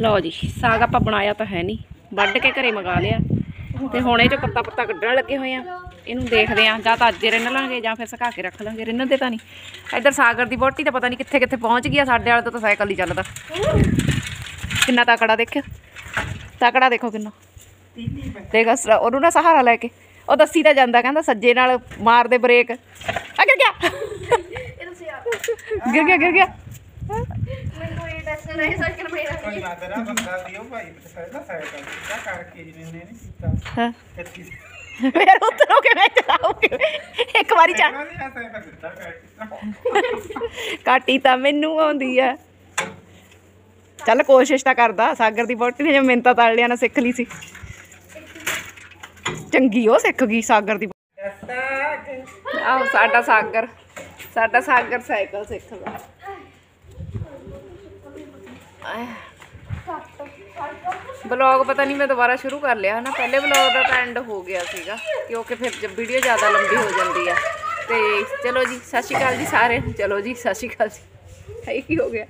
ਲਓ ਜੀ, ਸਾਗ ਆਪਾਂ ਬਣਾਇਆ ਤਾਂ ਹੈ ਨਹੀਂ। ਵੱਢ ਕੇ ਘਰੇ ਮੰਗਾ ਲਿਆ। ਤੇ ਹੁਣ ਇਹ ਚੋਂ ਪੱਤਾ ਪੱਤਾ ਕੱਢਣ ਲੱਗੇ ਹੋਏ ਆ, ਇਹਨੂੰ ਦੇਖਦੇ ਆ, ਜਾਂ ਤਾਂ ਅੱਜ ਰਿੰਨ ਲਾਂਗੇ, ਜਾਂ ਫਿਰ ਸੁਕਾ ਕੇ ਰੱਖ ਲਾਂਗੇ। ਰਿੰਨ ਦੇ ਤਾਂ ਨਹੀਂ। ਇੱਧਰ ਸਾਗਰ ਦੀ ਬੋਟੀ ਤਾਂ ਪਤਾ ਨਹੀਂ ਕਿੱਥੇ ਕਿੱਥੇ ਪਹੁੰਚ ਗਈ ਆ, ਸਾਡੇ ਵਾਲੇ ਤਾਂ ਸਾਈਕਲ ਹੀ ਚੱਲਦਾ। ਕਿੰਨਾ ਤਕੜਾ ਦੇਖਿਓ ਤਕੜਾ ਦੇਖੋ ਕਿੰਨਾ। ਦੇਖ ਉਹਨੂੰ ਨਾ ਸਹਾਰਾ ਲੈ ਕੇ। ਉਹ ਦੱਸੀ ਤਾਂ ਜਾਂਦਾ, ਕਹਿੰਦਾ ਸੱਜੇ ਨਾਲ ਮਾਰਦੇ ਬ੍ਰੇਕ। ਆ ਗਿਰ ਗਿਆ। ਗਿਰ ਗਿਆ ਗਿਰ ਗਿਆ। ਮੈਨੂੰ ਇਹ ਦੱਸ ਰਹੇ ਸਾਈਕਲ ਮੇਰਾ ਭਾਈ ਮਾਦਰਾ ਬੰਦਾ ਦਿਓ ਭਾਈ ਪਹਿਲਾਂ ਸਾਈਕਲ ਕਿਆ ਕਰਕੇ ਜਿਵੇਂ ਉਹਨੇ ਨਹੀਂ ਕੀਤਾ। ਹਾਂ। ਕੱਤੀ ਫਿਰ ਉਤਰੋ ਕਿਵੇਂ ਚਲਾਓਗੇ ਇੱਕ ਵਾਰੀ ਚਾ ਨਹੀਂ ਆ ਸਾਈਕਲ ਦਿੱਤਾ ਕਰਕੇ ਕਾਟੀ ਤਾਂ ਮੈਨੂੰ ਆਉਂਦੀ ਆ। ਚੱਲ ਕੋਸ਼ਿਸ਼ ਤਾਂ ਕਰਦਾ ਸਾਗਰ ਦੀ ਬੋਟੀ ਨੇ ਜੇ ਮਿੰਤਾ ਤਲ ਲਿਆ ਨਾ ਸਿੱਖ ਲਈ ਸੀ। ਚੰਗੀ ਉਹ ਸਿੱਖ ਗਈ ਸਾਗਰ ਦੀ ਆਹ ਸਾਡਾ ਸਾਗਰ ਸਾਡਾ ਸਾਗਰ ਸਾਈਕਲ ਸਿੱਖਦਾ ਬਲੌਗ ਪਤਾ ਨਹੀਂ ਮੈਂ ਦੁਬਾਰਾ ਸ਼ੁਰੂ ਕਰ ਲਿਆ ਹਨਾ। ਪਹਿਲੇ ਬਲੌਗ ਦਾ ਤਾਂ ਐਂਡ ਹੋ ਗਿਆ ਸੀਗਾ, ਕਿਉਂਕਿ ਫਿਰ ਜਦ ਵੀਡੀਓ ਜ਼ਿਆਦਾ ਲੰਬੀ ਹੋ ਜਾਂਦੀ ਆ। ਤੇ ਚਲੋ ਜੀ, ਸਤਿ ਸ਼੍ਰੀ ਅਕਾਲ ਜੀ ਸਾਰਿਆਂ ਨੂੰ। ਚਲੋ ਜੀ, ਸਤਿ ਸ਼੍ਰੀ ਅਕਾਲ ਜੀ। ਇਹ ਕੀ ਹੋ ਗਿਆ?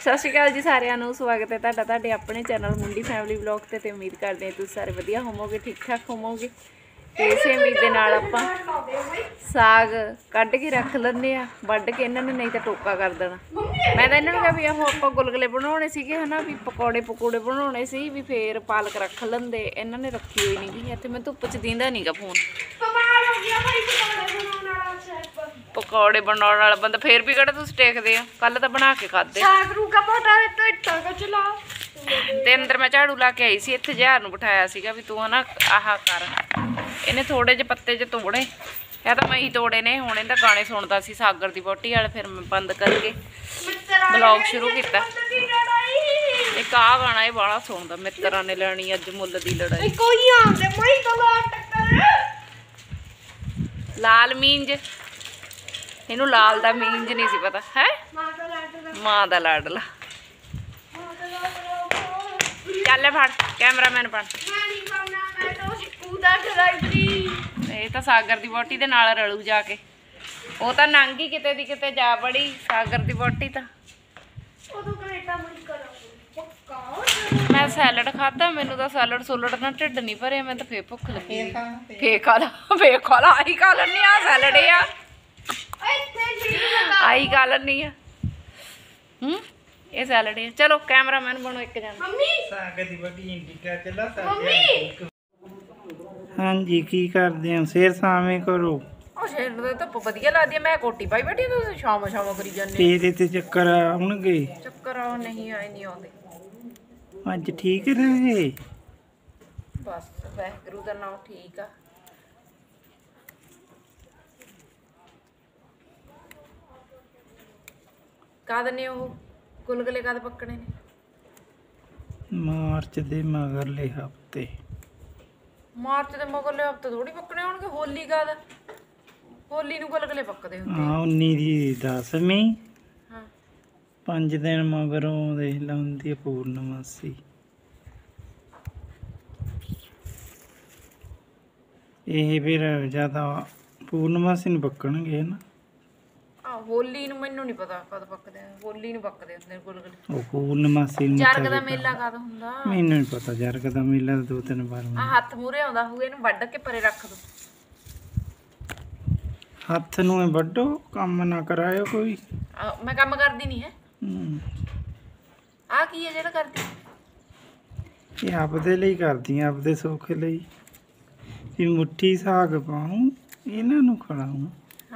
ਸਤਿ ਸ਼੍ਰੀ ਅਕਾਲ ਜੀ ਸਾਰਿਆਂ ਨੂੰ। ਸਵਾਗਤ ਹੈ ਤੁਹਾਡਾ ਤੁਹਾਡੇ ਆਪਣੇ ਚੈਨਲ ਮੁੰਡੀ ਫੈਮਿਲੀ ਵਲੌਗ ਤੇ ਤੇ ਉਮੀਦ ਕਰਦੇ ਹਾਂ ਤੁਸੀਂ ਸਾਰੇ ਵਧੀਆ ਹੋਵੋਗੇ ਠੀਕ ਠਾਕ ਹੋਵੋਗੇ। ਤੇ ਇਸੇ ਉਮੀਦ ਦੇ ਨਾਲ ਆਪਾਂ ਸਾਗ ਕੱਢ ਕੇ ਰੱਖ ਲੈਂਦੇ ਆ ਵੱਢ ਕੇ ਇਹਨਾਂ ਨੇ ਨਹੀਂ ਤਾਂ ਟੋਕਾ ਕਰ ਦੇਣਾ। ਮੈਂ ਤਾਂ ਇਹਨਾਂ ਨੂੰ ਕਿਹਾ ਵੀ ਆਹੋ ਆਪਾਂ ਗੁਲਗੁਲੇ ਬਣਾਉਣੇ ਸੀਗੇ ਹਨਾ ਵੀ ਪਕੌੜੇ ਪਕੌੜੇ ਬਣਾਉਣੇ ਸੀ ਵੀ ਫੇਰ ਪਾਲਕ ਰੱਖ ਲੈਂਦੇ ਇਹਨਾਂ ਨੇ ਰੱਖੀ ਹੋਈ ਨਹੀਂ ਗੀ ਇੱਥੇ ਮੈਂ ਧੁੱਪ 'ਚ ਦਿੰਦਾ ਨਹੀਂਗਾ ਫੋਨ ਪਕੌੜੇ ਬਣਾਉਣ ਵਾਲਾ ਬੰਦਾ ਫੇਰ ਵੀ ਕਿਹੜਾ ਤੁਸੀਂ ਟੇਕਦੇ ਆ? ਕੱਲ ਤਾਂ ਬਣਾ ਕੇ ਖਾਦੇ ਸਾਗ ਰੂ ਕਾ ਪੋਟਾ ਤੇ ਟਾਕਾ ਚਲਾ। ਤੇ ਅੰਦਰ ਮੈਂ ਝਾੜੂ ਲਾ ਕੇ ਆਈ ਸੀ ਇੱਥੇ ਜਹਾਰ ਨੂੰ ਬਿਠਾਇਆ ਸੀਗਾ ਵੀ ਤੂੰ ਹਨਾ ਆਹ ਕਰ। ਇਹਨੇ ਥੋੜੇ ਜਿਹੇ ਪੱਤੇ ਜਿਹੇ ਤੋੜੇ। ਇਹ ਤਾਂ ਮੈਂ ਹੀ ਤੋੜੇ ਨੇ ਹੁਣ ਇਹਦਾ ਗਾਣੇ ਸੁਣਦਾ ਸੀ ਸਾਗਰ ਦੀ ਬੋਟੀ ਵਾਲੇ ਫਿਰ ਮੈਂ ਬੰਦ ਕਰਕੇ ਬਲੌਗ ਸ਼ੁਰੂ ਕੀਤਾ। ਇੱਕ ਆ ਗਾਣਾ ਇਹ ਬਾਲਾ ਸੁਣਦਾ ਮਿੱਤਰਾਂ ਨੇ ਲੈਣੀ ਅੱਜ ਮੁੱਲ ਦੀ ਲੜਾਈ। ਕੋਈ ਆਉਂਦੇ ਮੈਂ ਤਾਂ ਲਾ ਟੱਕਰ। ਲਾਲ ਮੀਂਜ। ਇਹਨੂੰ ਲਾਲ ਦਾ ਮੀਂਜ ਨਹੀਂ ਸੀ ਪਤਾ ਹੈ? ਮਾਂ ਦਾ ਲਾਡਲਾ ਚੱਲ ਫੜ ਕੈਮਰਾਮੈਨ ਬਣ। ਮੈਂ ਨਹੀਂ ਕਰਨਾ ਮੈਂ ਤਾਂ ਸਿੱਕੂ ਦਾ ਡਰਾਈਵਰੀ। ਇਹ ਤਾਂ ਸਾਗਰ ਦੀ ਬੋਟੀ ਦੇ ਨਾਲ ਰਲੂ ਜਾ ਕੇ। ਉਹ ਤਾਂ ਨੰਗੀ ਕਿਤੇ ਦੀ ਕਿਤੇ ਜਾ ਬੜੀ ਸਾਗਰ ਦੀ ਬੋਟੀ ਤਾਂ। ਉਦੋਂ ਕਨੇਡਾ ਮੁੜ ਕਰਾਂਗੇ ਮੈਂ ਸੈਲਡ ਖਾਦਾ ਮੈਨੂੰ ਤਾਂ ਸੈਲਡ ਸੁਲੜ ਨਾਲ ਢਿੱਡ ਨਹੀਂ ਭਰਿਆ ਮੈਂ ਤਾਂ ਫੇਰ ਭੁੱਖ ਲੱਗੀ। ਫੇਰ ਖਾ ਲਾ ਫੇਰ ਖਾ ਲਾ ਆਹੀ ਖਾ ਲੈਣੀ ਆ ਸੈਲਡ ਆ। ਆਹੀ ਖਾ ਲੈਣੀ ਆ। ਹੂੰ ਇਹ ਸੈਲਡ ਆ। ਚਲੋ ਕੈਮਰਾਮੈਨ ਬਣੋ ਇੱਕ ਜਣ। ਮੰਮੀ। ਸਾਗ ਦੀ ਵੱਡੀ ਇੰਡੀਕਾ ਚੱਲਾ ਮੰਮੀ। ਹਾਂਜੀ ਕੀ ਕਰਦੇ ਆ ਸਿਰ ਸਾਵੇਂ ਕਰੋ। ਉਹ ਸ਼ੇਰ ਦਾ ਤਾਂ ਵਧੀਆ ਲੱਗਦੀ ਮੈਂ ਕੋਟੀ ਪਾਈ ਬੈਠੀ ਆ, ਤੁਸੀਂ ਸ਼ਾਮ ਸ਼ਾਮ ਕਰੀ ਜਾਂਦੇ ਤੇਰੇ ਤੇ ਚੱਕਰ ਆਉਣਗੇ। ਚੱਕਰ ਆ ਨਹੀਂ ਆਏ ਨਹੀਂ ਆਉਂਦੇ। ਅੱਜ ਠੀਕ ਰਹੇ ਬਸ ਵਾਹਿਗੁਰੂ ਦਾ ਨਾਮ ਠੀਕ ਆ। ਕਦ ਨੇ ਉਹ? ਗੁਲਗਲੇ ਕਦ ਪੱਕਣੇ ਨੇ? ਮਾਰਚ ਦੇ ਮਗਰਲੇ ਹਫ਼ਤੇ। ਮਾਰਚ ਦੇ ਮਗਰਲੇ ਹਫ਼ਤੇ ਥੋੜੀ ਪੱਕਣੇ ਹੋਣਗੇ ਹੋਲੀ ਕਦ ਹੋਲੀ ਨੂੰ ਗੁਲਗਲੇ ਪੱਕਦੇ ਹੁੰਦੇ ਆ। 19 ਦੀ 10ਵੀਂ ਹਾਂ। ਪੰਜ ਦਿਨ ਮਗਰੋਂ ਦੇਖ ਲਾਉਂਦੀ ਪੂਰਨਮਾਸੀ। ਇਹ ਫਿਰ ਜ਼ਿਆਦਾ ਪੂਰਨਮਾਸੀ ਨੂੰ ਪੱਕਣਗੇ ਨਾ? ਆ ਹੋਲੀ ਨੂੰ ਮੈਨੂੰ ਨਹੀਂ ਪਤਾ ਕਦ ਪੱਕਦੇ ਆ ਹੋਲੀ ਨੂੰ ਪੱਕਦੇ ਹੁੰਦੇ ਨੇ ਗੁਲਗਲੇ। ਉਹ ਪੂਰਨਮਾਸੀ ਨੂੰ ਜਰਗ ਦਾ ਮੇਲਾ ਕਦ ਹੁੰਦਾ? ਮੈਨੂੰ ਨਹੀਂ ਪਤਾ ਜਰਗ ਦਾ ਮੇਲਾ ਦੋ ਤਿੰਨ ਵਾਰ ਆ ਹੱਥ ਮੂਰੇ ਆਉਂਦਾ ਹੋਊ ਇਹਨੂੰ ਵੱਢ ਕੇ ਪਰੇ ਰੱਖ ਦੋ। ਹੱਥ ਨੂੰ ਇਹ ਵੱਡੋ ਕੰਮ ਨਾ ਕਰਾਇਓ ਕੋਈ। ਮੈਂ ਕੰਮ ਕਰਦੀ ਨਹੀਂ ਹੈ। ਹਮ, ਆ ਕੀ ਹੈ ਜਿਹੜਾ ਕਰਦੀ? ਇਹ ਆਪਦੇ ਲਈ ਕਰਦੀ ਆ ਆਪਦੇ ਸੁੱਖ ਲਈ। ਵੀ ਮੁੱਠੀ ਸਾਗ ਪਾਉਂ ਇਹਨਾਂ ਨੂੰ ਖੜਾਉਂ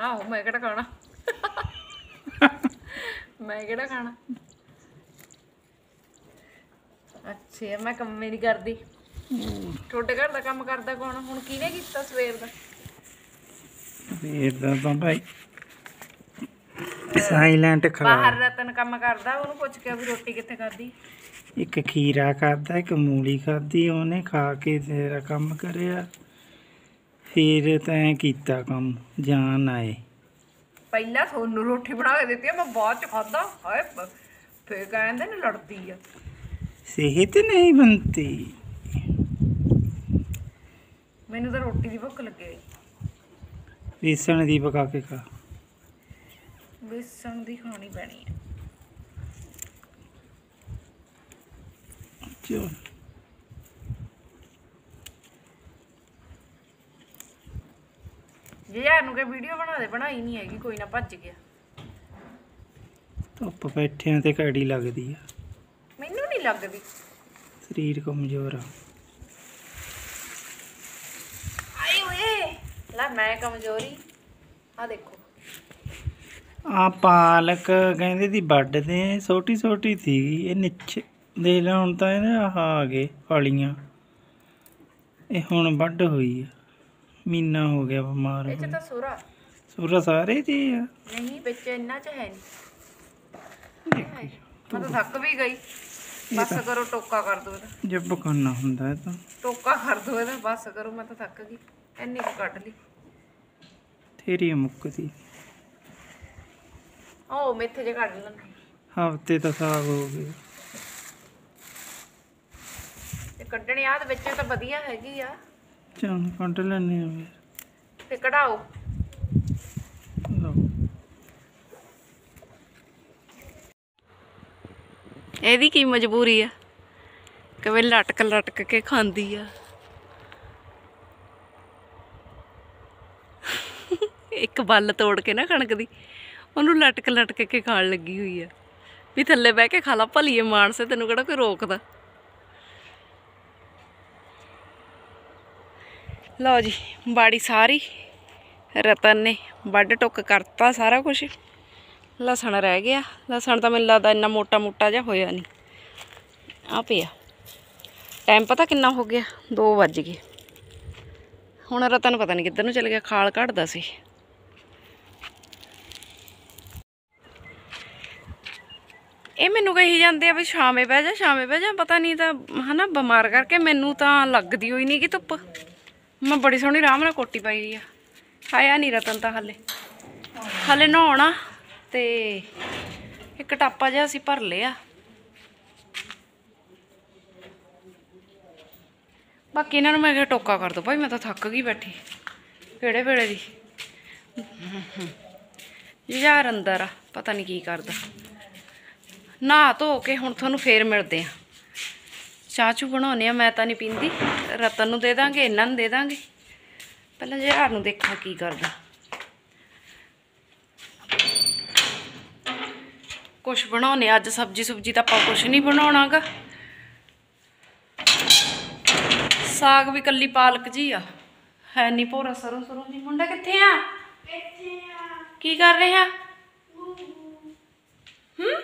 ਆਹੋ ਮੈਂ ਕਿਹੜਾ ਖਾਣਾ? ਮੈਂ ਕਿਹੜਾ ਖਾਣਾ? ਅੱਛਾ ਮੈਂ ਕੰਮ ਹੀ ਨਹੀਂ ਕਰਦੀ। ਤੁਹਾਡੇ ਘਰ ਦਾ ਕੰਮ ਕਰਦਾ ਕੌਣ? ਹੁਣ ਕਿਹਨੇ ਕੀਤਾ ਸਵੇਰ ਦਾ? ਫੇਰ ਦਾ ਤਾਂ ਭਾਈ ਸਾਇਲੈਂਟ ਬਾਹਰ ਰਤਨ ਕੰਮ ਕਰਦਾ ਉਹਨੂੰ ਪੁੱਛ ਕੇ ਵੀ ਰੋਟੀ ਕਿੱਥੇ ਖਾਦੀ ਇੱਕ ਖੀਰਾ ਖਾਦਾ ਇੱਕ ਮੂਲੀ ਖਾਦੀ ਉਹਨੇ ਖਾ ਕੇ ਤੇਰਾ ਕੰਮ ਕਰਿਆ। ਫਿਰ ਤੈਂ ਕੀਤਾ ਕੰਮ ਜਾਨ ਆਏ। ਪਹਿਲਾਂ ਤੁਹਾਨੂੰ ਰੋਟੀ ਬਣਾ ਕੇ ਦਿੱਤੀ ਆ, ਮੈਂ ਬਾਅਦ ਚ ਖਾਦਾ ਹਾਏ ਬ- ਫੇਰ ਕਹਿੰਦੇ ਨੇ ਲੜਦੀ ਆ। ਸਿਹਤ ਨਹੀਂ ਬੰਤੀ ਮੈਨੂੰ ਤਾਂ ਰੋਟੀ ਦੀ ਭੁੱਖ ਲੱਗੀ। ਵੇਸਣ ਦੀ ਪਕਾ ਕੇ ਖਾ। ਬੇਸਣ ਦੀ ਖਾਣੀ ਪੈਣੀ ਹੈ ਚਲ। ਜੇ ਯਾਰ ਨੂੰ ਕਿ ਵੀਡੀਓ ਬਣਾ ਦੇ ਬਣਾਈ ਨਹੀਂ ਹੈਗੀ ਕੋਈ ਨਾ ਭੱਜ ਗਿਆ। ਧੁੱਪ ਬੈਠਿਆਂ ਤੇ ਕੜੀ ਲੱਗਦੀ ਆ। ਮੈਨੂੰ ਨਹੀਂ ਲੱਗਦੀ। ਸਰੀਰ ਕਮਜ਼ੋਰ ਆ। ਆਏ ਓਏ ਲੈ ਮੈਂ ਕਮਜ਼ੋਰੀ ਆ ਦੇਖੋ। ਆ ਪਾਲਕ ਕਹਿੰਦੇ ਦੀ ਵੱਢਦੇ ਆ ਛੋਟੀ ਛੋਟੀ ਸੀਗੀ ਇਹ ਨਿੱਚੇ ਦੇ ਲਾ ਹੁਣ ਤਾਂ ਇਹਨੇ ਆਹ ਆ ਗਏ ਫਲੀਆਂ। ਇਹ ਹੁਣ ਵੱਢ ਹੋਈ ਆ। ਮਹੀਨਾ ਹੋ ਗਿਆ ਬਿਮਾਰ ਇਹ ਚ ਹੋਏ। ਤਾਂ ਸੁਰਾ ਸੂਰਾ ਸਾਰੇ ਜੀ ਆ। ਨਹੀਂ ਵਿੱਚ ਇੰਨਾ ਚ ਹੈ ਨਹੀਂ। ਮੈਂ ਤਾਂ ਥੱਕ ਵੀ ਗਈ। ਬਸ ਕਰੋ ਟੋਕਾ ਕਰ ਦੋ ਇਹਦਾ। ਜੱਬ ਕਰਨਾ ਹੁੰਦਾ ਇਹ ਤਾਂ। ਟੋਕਾ ਕਰ ਦੋ ਇਹਦਾ ਬਸ ਕਰੋ ਮੈਂ ਤਾਂ ਥੱਕ ਗਈ। ਇੰਨੀ ਕੁ ਕੱਢ ਲਈ। ਤੇਰੀ ਮੁੱਕਦੀ ਉਹ ਮੇਥੇ ਜੇ ਕੱਢ ਲੈਣ ਹਫ਼ਤੇ ਤਾਂ ਸਾਗ ਹੋ ਗਏ ਤੇ ਕੱਢਣੇ ਆ ਤੇ ਵਿੱਚ ਤਾਂ ਵਧੀਆ ਹੈਗੀ ਆ। ਚੱਲ, ਕੱਢ ਲੈਣੇ ਆ ਤੇ ਕਢਾਓ। ਇਹਦੀ ਕੀ ਮਜਬੂਰੀ ਆ? ਕਿਵੇਂ ਲਟਕ ਲਟਕ ਕੇ ਖਾਂਦੀ ਆ। ਇੱਕ ਬੱਲ ਤੋੜ ਕੇ ਨਾ ਕਣਕ ਦੀ, ਉਹਨੂੰ ਲਟਕ ਲਟਕ ਕੇ ਖਾਣ ਲੱਗੀ ਹੋਈ ਆ। ਵੀ ਥੱਲੇ ਬਹਿ ਕੇ ਖਾ ਲਾ, ਭਲੀਏ ਮਾਨਸੇ ਤੈਨੂੰ ਕਿਹੜਾ ਕੋਈ ਰੋਕਦਾ? ਲਓ ਜੀ, ਬਾੜੀ ਸਾਰੀ, ਰਤਨ ਨੇ ਵੱਢ ਟੁੱਕ ਕਰਤਾ ਸਾਰਾ ਕੁਝ ਲਸਣ ਰਹਿ ਗਿਆ, ਲਸਣ ਤਾਂ ਮੈਨੂੰ ਲੱਗਦਾ ਇੰਨਾ ਮੋਟਾ ਮੋਟਾ ਜਿਹਾ ਹੋਇਆ ਨਹੀਂ। ਆ ਪਿਆ। ਟਾਈਮ ਪਤਾ ਕਿੰਨਾ ਹੋ ਗਿਆ? 2 ਵੱਜ ਗਏ। ਹੁਣ ਰਤਨ ਪਤਾ ਨਹੀਂ ਕਿੱਧਰ ਨੂੰ ਚਲ ਗਿਆ, ਖਾਲ ਕੱਢਦਾ ਸੀ। ਇਹ ਮੈਨੂੰ ਕਹੀ ਜਾਂਦੇ ਆ ਵੀ ਸ਼ਾਮੇ ਬਹਿ ਜਾ ਸ਼ਾਮੇ ਬਹਿ ਜਾ, ਪਤਾ ਨਹੀਂ ਤਾਂ ਹਨਾ, ਬਿਮਾਰ ਕਰਕੇ ਮੈਨੂੰ ਤਾਂ ਲੱਗਦੀ ਹੋਈ ਨਹੀਂ ਕਿ ਧੁੱਪ। ਮੈਂ ਬੜੀ ਸੋਹਣੀ ਆਰਾਮ ਨਾਲ ਕੋਟੀ ਪਾਈ ਆ। ਆਇਆ ਨਹੀਂ ਰਤਨ ਤਾਂ ਹਲੇ। ਹਲੇ ਨਹਾਉਣਾ ਤੇ ਇੱਕ ਟਾਪਾ ਜਿਹਾ ਅਸੀਂ ਭਰ ਲਿਆ। ਬਾਕੀ ਇਹਨਾਂ ਨੂੰ ਮੈਂ ਕਿਹਾ ਟੋਕਾ ਕਰ ਦੋ ਭਾਈ, ਮੈਂ ਤਾਂ ਥੱਕ ਗਈ ਬੈਠੀ। ਕਿਹੜੇ ਵੇਲੇ ਦੀ। ਯਾਰ ਅੰਦਰ ਆ, ਪਤਾ ਨਹੀਂ ਕੀ ਕਰਦਾ। ਨਹਾ ਧੋ ਕੇ ਹੁਣ ਤੁਹਾਨੂੰ ਫੇਰ ਮਿਲਦੇ ਆ। ਚਾਹ ਚੂ ਬਣਾਉਨੇ ਆ ਮੈਂ ਤਾਂ ਨਹੀਂ ਪੀਂਦੀ। ਰਤਨ ਨੂੰ ਦੇ ਦਾਂਗੇ ਇਹਨਾਂ ਨੂੰ ਦੇ ਦਾਂਗੇ। ਪਹਿਲਾਂ ਯਾਰ ਨੂੰ ਦੇਖਾਂ ਕੀ ਕਰਦਾ। ਕੁਛ ਬਣਾਉਨੇ ਅੱਜ ਸਬਜੀ ਸੁਬਜੀ ਤਾਂ ਆਪਾਂ ਕੁਛ ਨਹੀਂ ਬਣਾਉਣਾਗਾ। ਸਾਗ ਵੀ ਕੱਲੀ ਪਾਲਕ ਜੀ ਆ। ਹੈ ਨਹੀਂ ਭੋਰਾ ਸਰੋਂ ਸਰੋਂ ਦੀ ਮੁੰਡਾ ਕਿੱਥੇ ਆ? ਇੱਥੇ ਆ। ਕੀ ਕਰ ਰਿਹਾ? ਹੂੰ?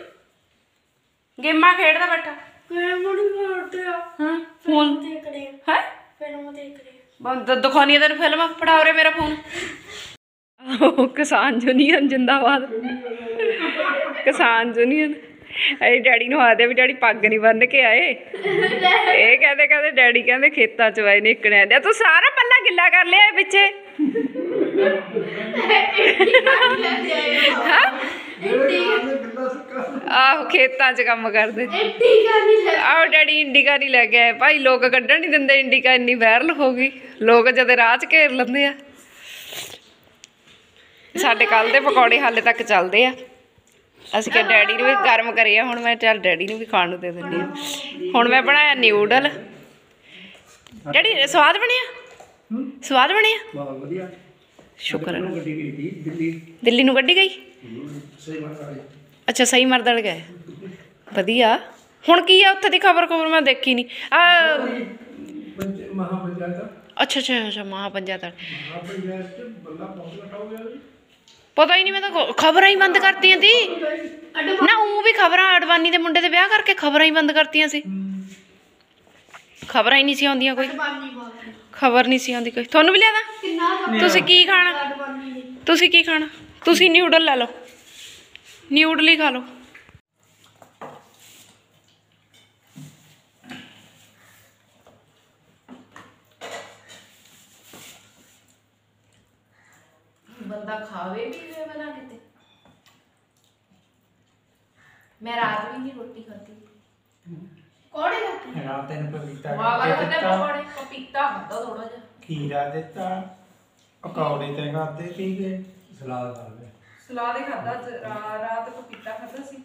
ਗੇਮਾਂ ਖੇਡਦਾ ਬੈਠਾ। ਮੈਂ ਮੁੜੀ ਮੋੜਦੇ ਆ ਹਾਂ ਫੋਨ। ਦੇਖ ਰਹੇ ਹੈ? ਫਿਲਮ ਦੇਖ ਰਹੇ ਬੰਦ ਦਿਖਾਉਣੀ ਆ ਤੈਨੂੰ ਫਿਲਮ? ਫੜਾ ਉਰੇ ਮੇਰਾ ਫੋਨ। ਉਹ ਕਿਸਾਨ ਯੂਨੀਅਨ ਜਿੰਦਾਬਾਦ। ਕਿਸਾਨ ਯੂਨੀਅਨ। ਇਹ ਡੈਡੀ ਨੂੰ ਆਦੇ ਵੀ ਡੈਡੀ ਪੱਗ ਨਹੀਂ ਬੰਨ ਕੇ ਆਏ। ਇਹ ਕਹਿੰਦੇ ਕਹਿੰਦੇ ਡੈਡੀ ਕਹਿੰਦੇ ਖੇਤਾਂ ਚ ਵਾਏ ਨੇ ਇਕਣੇ ਆਂਦੇ ਤੂੰ ਸਾਰਾ ਪੱਲਾ ਗਿੱਲਾ ਕਰ ਲਿਆ ਪਿੱਛੇ? ਹਾਂ? ਆਹੋ ਖੇਤਾਂ ਚ ਕੰਮ ਕਰਦੇ। ਲੈ ਆਹ ਡੈਡੀ ਇੰਡੀਕਾ ਨਹੀਂ ਲੈ ਕੇ ਆਏ। ਭਾਈ ਲੋਕ ਕੱਢਣ ਨਹੀਂ ਦਿੰਦੇ ਇੰਡੀਕਾ ਇੰਨੀ ਵਾਇਰਲ ਹੋ ਗਈ। ਲੋਕ ਜਦੇ ਰਾਹ 'ਚ ਘੇਰ ਲੈਂਦੇ ਆ। ਸਾਡੇ ਕੱਲ ਦੇ ਪਕੌੜੇ ਹਾਲੇ ਤੱਕ ਚੱਲਦੇ ਆ। ਅਸੀਂ ਕਿ ਡੈਡੀ ਨੂੰ ਵੀ ਗਰਮ ਕਰੇ ਆ। ਹੁਣ ਮੈਂ ਚੱਲ ਡੈਡੀ ਨੂੰ ਵੀ ਖਾਣ ਨੂੰ ਦੇ ਦਿੰਦੀ ਆ। ਹੁਣ ਮੈਂ ਬਣਾਇਆ ਨਿਊਡਲ। ਡੈਡੀ ਸਵਾਦ ਬਣਿਆ? ਸਵਾਦ ਬਣਿਆ? ਬਹੁਤ ਵਧੀਆ। ਸ਼ੁਕਰ ਹੈ ਦਿੱਲੀ ਨੂੰ ਗੱਡੀ ਗਈ? ਅੱਛਾ ਸਹੀ ਮਰਦਲ ਗਏ। ਵਧੀਆ। ਹੁਣ ਕੀ ਆ ਉੱਥੇ ਦੀ ਖਬਰ ਖਬਰ ਮੈਂ ਦੇਖੀ ਨਹੀਂ ਆ ਮਹਾਪੰਚਾਇਤ ਅੱਛਾ ਅੱਛਾ ਅੱਛਾ ਮਹਾ ਪੰਚਾਇਤ ਮਹਾਪੰਚਾਇਤ। ਚ ਬੰਦਾ ਪਹੁੰਚ ਘਟਾ ਹੋ ਗਿਆ ਜੀ ਪਤਾ ਹੀ ਨਹੀਂ ਮੈਂ ਤਾਂ ਖਬਰਾਂ ਹੀ ਬੰਦ ਕਰਤੀਆਂ ਸੀ। ਨਾ ਉਹ ਵੀ ਖਬਰਾਂ ਅਡਵਾਨੀ ਦੇ ਮੁੰਡੇ ਦੇ ਵਿਆਹ ਕਰਕੇ ਖਬਰਾਂ ਹੀ ਬੰਦ ਕਰਤੀਆਂ ਸੀ। ਖਬਰਾਂ ਹੀ ਨਹੀਂ ਸੀ ਆਉਂਦੀਆਂ ਕੋਈ। ਖਬਰ ਨਹੀਂ ਸੀ ਆਉਂਦੀ ਕੋਈ। ਤੁਹਾਨੂੰ ਵੀ ਲਿਆਦਾ? ਤੁਸੀਂ ਕੀ ਖਾਣਾ? ਤੁਸੀਂ ਕੀ ਖਾਣਾ? ਤੁਸੀਂ ਨਿਊਡਲ ਲੈ ਲਓ। ਨਿਊਡਲ ਹੀ ਖਾ ਲਓ। ਬੰਦਾ ਖਾਵੇ ਵੀ ਕਿਵੇਂ ਬਣਾ ਕਿਤੇ ਮੈਂ ਰਾਤ ਵੀ ਨਹੀਂ ਰੋਟੀ ਖਾਧੀ। ਕੋੜੇ ਦਾ ਰਾਤ ਨੂੰ ਪਪੀਤਾ ਵਾਹ ਵਾਹ ਤੇ ਦਿੱਤਾ। ਪਕੌੜੇ ਪਪੀਤਾ ਖਾਧਾ ਥੋੜਾ ਜਿਹਾ। ਖੀਰਾ ਦਿੱਤਾ। ਪਕੌੜੇ ਤੇ ਖਾਦੇ ਸੀਗੇ ਸਲਾਦ ਖਾ ਲਿਆ ਸਲਾਦ ਹੀ ਖਾਧਾ ਰਾਤ ਪਪੀਤਾ ਖਾਧਾ ਸੀ?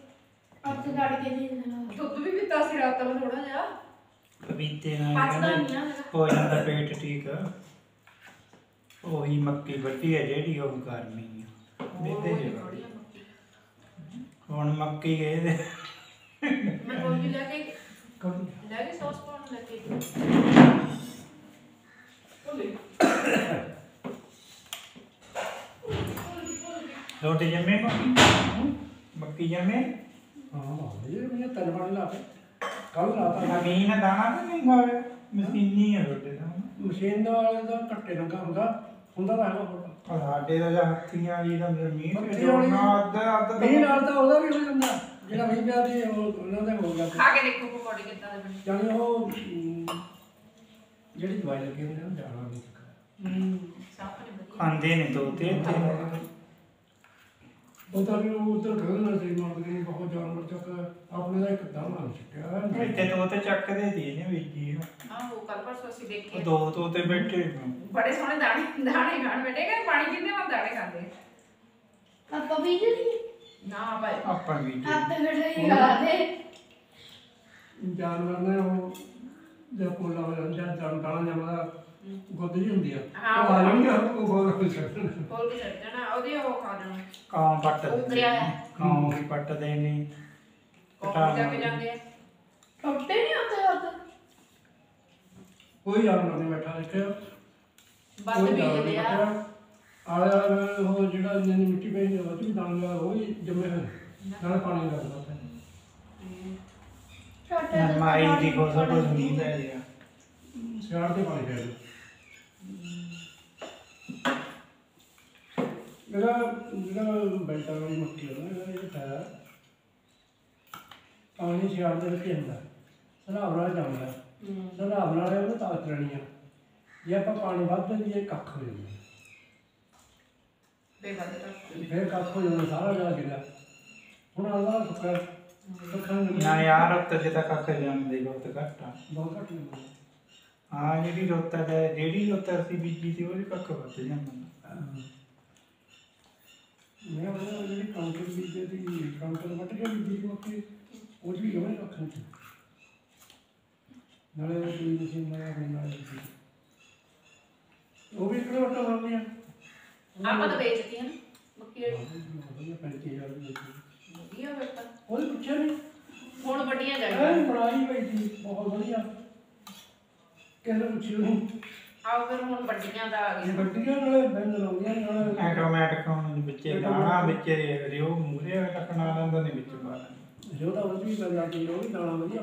ਅੱਜ ਲੜ ਕੇ ਦੇ ਦੇਣਾ ਦੁੱਧ ਵੀ ਪੀਤਾ ਸੀ ਰਾਤ ਨੂੰ ਥੋੜਾ ਜਿਹਾ। ਪਪੀਤੇ ਨਾਲ ਕਹਿੰਦੇ। ਹੋ ਜਾਂਦਾ ਪੇਟ ਠੀਕ। ਉਹੀ ਮੱਕੀ ਵੱਡੀ ਹੈ ਜਿਹੜੀ ਉਹ ਕਰਨੀ ਆ। ਦੇਦੇ ਜੀ। ਹੁਣ ਮੱਕੀ ਗਏ ਦੇ ਮੈਂ ਕੋਈ ਵੀ ਲੈ ਕੇ? ਲੈ ਕੇ ਸੌਸ ਪਾਉਣ ਲੈ। ਰੋਟੀ ਜੰਮੇ ਕੋ? ਮੱਕੀ ਜੰਮੇ? ਹਾਂ ਇਹ ਵੀ ਤਿੰਨ ਪਾਣੀ ਲਾ ਕੱਲ ਰਾਤ ਜ਼ਮੀਨ ਦਾਣਾ ਤਾਂ ਨਹੀਂ ਖਾਵੇ ਮਸ਼ੀਨੀ ਹੈ ਰੋਟੀ ਦਾ ਮਸ਼ੀਨ ਦੇ ਵਾਲੇ ਦਾ ਘੱਟੇ ਰੰਗਾ ਹੁੰਦਾ। ਹੁੰਦਾ ਤਾਂ ਹੈਗਾ ਥੋੜਾ ਪਰ ਸਾਡੇ ਦਾ ਜਾਂ ਹੱਥੀਆਂ ਜੀ ਦਾ ਹੱਥੀਂ ਤੇ ਵਾਲੀ- ਜੋੜਨਾ ਅੱਧਾ ਅੱਧਾ ਮੀਂਹ ਨਾਲ ਤਾਂ ਉਹਦਾ ਵੀ ਹੋ ਜਾਂਦਾ। ਜਿਹੜਾ ਮੀਂਹ ਪਿਆ ਉਹ ਉਹਨਾਂ ਦੇ ਹੋ ਗਿਆ। ਖਾ ਕੇ ਦੇਖੋ ਪਕੌੜੇ ਕਿੱਦਾਂ ਦੇ ਬਣੇ। ਜਾਨੀ ਉਹ ਜਿਹੜੀ ਦਵਾਈ ਲੱਗੀ ਹੁੰਦੀ ਆ ਉਹ ਜਾਣਾ ਨਹੀਂ ਹੂੰ। ਨੇ ਖਾਂਦੇ ਨੇ ਤੋਤੇ ਇੱਥੇ ਉਹ ਤਾਂ ਵੀ ਉਹ ਉਧਰ ਕਹਿੰਦੇ ਸੀ ਮਾਰਦੇ ਨੇ ਬਹੁਤ ਜਾਨਵਰ ਚੱਕ ਆਪਣੇ ਦਾ ਇੱਕ ਦਾਣਾ ਨਹੀਂ ਛੱਡਿਆ ਇੱਥੇ ਤੋਤੇ ਚੱਕਦੇ ਦੀ ਨੇ ਬੀਜੀ ਆਹ ਉਹ ਕੱਲ ਪਰਸੋਂ ਅਸੀਂ ਉਹ ਦੇਖੇ ਦੋ ਤੋਤੇ ਬੈਠੇ ਬੜੇ ਸੋਹਣੇ ਦਾਣੇ ਦਾਣੇ ਖਾਣ ਬੈਠੇ ਕਿ ਪਾਣੀ ਪੀਂਦੇ ਵਾਂ ਦਾਣੇ ਖਾਂਦੇ? ਪਾਪਾ ਵੀ ਜੀ ਨਾ ਭਾਈ। ਆਪਾਂ ਵੀ ਹੱਥ ਗੜਾਈ ਗਾਦੇ ਜਾਨਵਰ ਨੇ ਉਹ ਜੇ ਹੋ ਜਾਂਦਾ ਜਾਂ ਦਾਣਾ ਜਮਦਾ ਗੁੱਦ ਜੀ ਹੁੰਦੀ ਆ। ਹਾਂ, ਉਹ ਆ ਜਾਣੀ ਆ ਉਹ ਕੁਝ ਛੱਡਣ ਫੁੱਲ ਕੇ ਛੱਡ ਜਾਣਾ ਉਹਦੇ ਉਹ ਖਾ ਜਾਣਾ ਕਾਂ ਪੱਟ ਉਹ ਉਤਰਿਆ ਹੈ। ਕਾਂ ਵੀ ਪੱਟਦੇ ਨੇ ਕੌਣ ਜਾ ਕੇ ਜਾਂਦੇ ਆ। ਟੁੱਟੇ ਨਹੀਂ ਹੁੰਦੇ ਹੱਥ ਕੋਈ ਜਾਨਵਰ ਨਹੀਂ ਬੈਠਾ ਦੇਖਿਆ ਬੰਦ ਵੀ ਜਾਂਦੇ ਆ। ਆਇਆ ਉਹ ਜਿਹੜਾ ਇੰਨੀ ਮਿੱਟੀ ਪਈ ਉਹ 'ਚ ਵੀ ਦਾਣੇ ਵਾਲਾ ਉਹ ਵੀ ਜੰਮੇ ਹੋਏ। ਨਾਲ ਪਾਣੀ ਲੱਗਦਾ ਉੱਥੇ। ਛੋਟੇ ਮਾਈ ਦੀ ਕੋਸਾ ਕੋਸ ਨਹੀਂ ਲੈ ਲਿਆ ਸਿਆੜ ਤੇ ਪਾਣੀ ਫੇਰ ਇਹਦਾ ਜਿਹੜਾ ਬੈਲਟਾ ਵਾਲੀ ਮੱਕੀ ਹੈ ਨਾ ਇਹਦਾ ਇਹ ਫਾਇਦਾ ਪਾਣੀ ਸਿਆੜ ਦੇ ਵਿੱਚ ਹੁੰਦਾ ਸਲਾਬ ਨਾਲ ਜਾਂਦਾ ਸਲਾਬ ਨਾਲ ਉਹਨੂੰ ਤਾਕਤ ਰਹਿਣੀ ਆ। ਜੇ ਆਪਾਂ ਪਾਣੀ ਵੱਧ ਦਈਏ ਕੱਖ ਹੋ ਜਾਂਦਾ। ਫਿਰ ਕੱਖ ਹੋ ਜਾਂਦਾ ਸਾਰਾ ਜਿਹੜਾ ਗਿਰਿਆ। ਹੁਣ ਆਲਾ ਸੁੱਕਾ ਸੁੱਕਾ ਨਾ ਯਾਰ ਉੱਤੇ ਜਿੱਦਾਂ ਕੱਖ ਜਾਂਦੇ ਬਹੁਤ ਘੱਟ ਆ। ਬਹੁਤ ਘੱਟ ਹੁੰਦਾ ਹਾਂ ਜਿਹੜੀ ਰੋਤਾ ਹੈ ਜਿਹੜੀ ਰੋਤਾ ਅਸੀਂ ਬੀਜੀ ਸੀ ਉਹਦੇ ਕੱਖ ਵੱਧ ਜਾਂਦਾ। ਮੈਂ ਉਹ ਜਿਹੜੀ ਕਾਊਂਟਰ ਬੀਜੇ ਦੀ ਕਾਊਂਟਰ ਵੱਟ ਕੇ ਬੀਜੀ ਦੀ ਮੱਕੀ ਉਹ 'ਚ ਵੀ ਜਮੇ ਕੱਖ ਨਹੀਂ ਸੀ। ਨਾਲੇ ਉਹ ਕੋਈ ਮਸ਼ੀਨ ਨਾਲ ਆਪਣੇ ਨਾਲ ਬੀਜੀ। ਉਹ ਵੀ ਕਿਹੜਾ ਵੱਟਾ ਲਾਉਂਦੇ ਆ? ਆਪਾਂ ਤਾਂ ਵੇਚਦੀ ਆ ਨਾ ਮੱਕੀ ਵਧੀਆ 35000 ਦੀ ਬੀਜੀ। ਵਧੀਆ ਬੇਟਾ ਉਹਦੇ ਪੁੱਛਿਆ ਨਹੀਂ ਹੁਣ ਵੱਡੀਆਂ ਜਾਈਆਂ ਬਣਾਈ ਪਈ ਸੀ ਬਹੁਤ ਵਧੀਆ। ਕਿਸੇ ਨੂੰ ਨਹੀਂ ਆਓ ਫਿਰ ਹੁਣ ਵੱਡੀਆਂ ਦਾ ਆ ਇਹ ਗਈਆਂ ਗੱਡੀਆਂ ਨਾਲੇ ਬੈਂਡ ਲਾਉਂਦੀਆਂ ਨਾਲੇ। ਆਟੋਮੈਟਿਕ ਹੁਣ ਵਿੱਚੇ ਦਾਣਾ ਵਿੱਚੇ ਰਿਓ ਮੂਰੇ ਰੱਖਣਾ ਲੈਂਦਾ ਨੇ ਵਿੱਚ ਲੈਂਦਾ। ਜੋ ਤਾਂ ਉਹ ਵੀ ਬੰਦਾ ਕੀ ਉਹ ਵੀ ਦਾਣਾ ਵਧੀਆ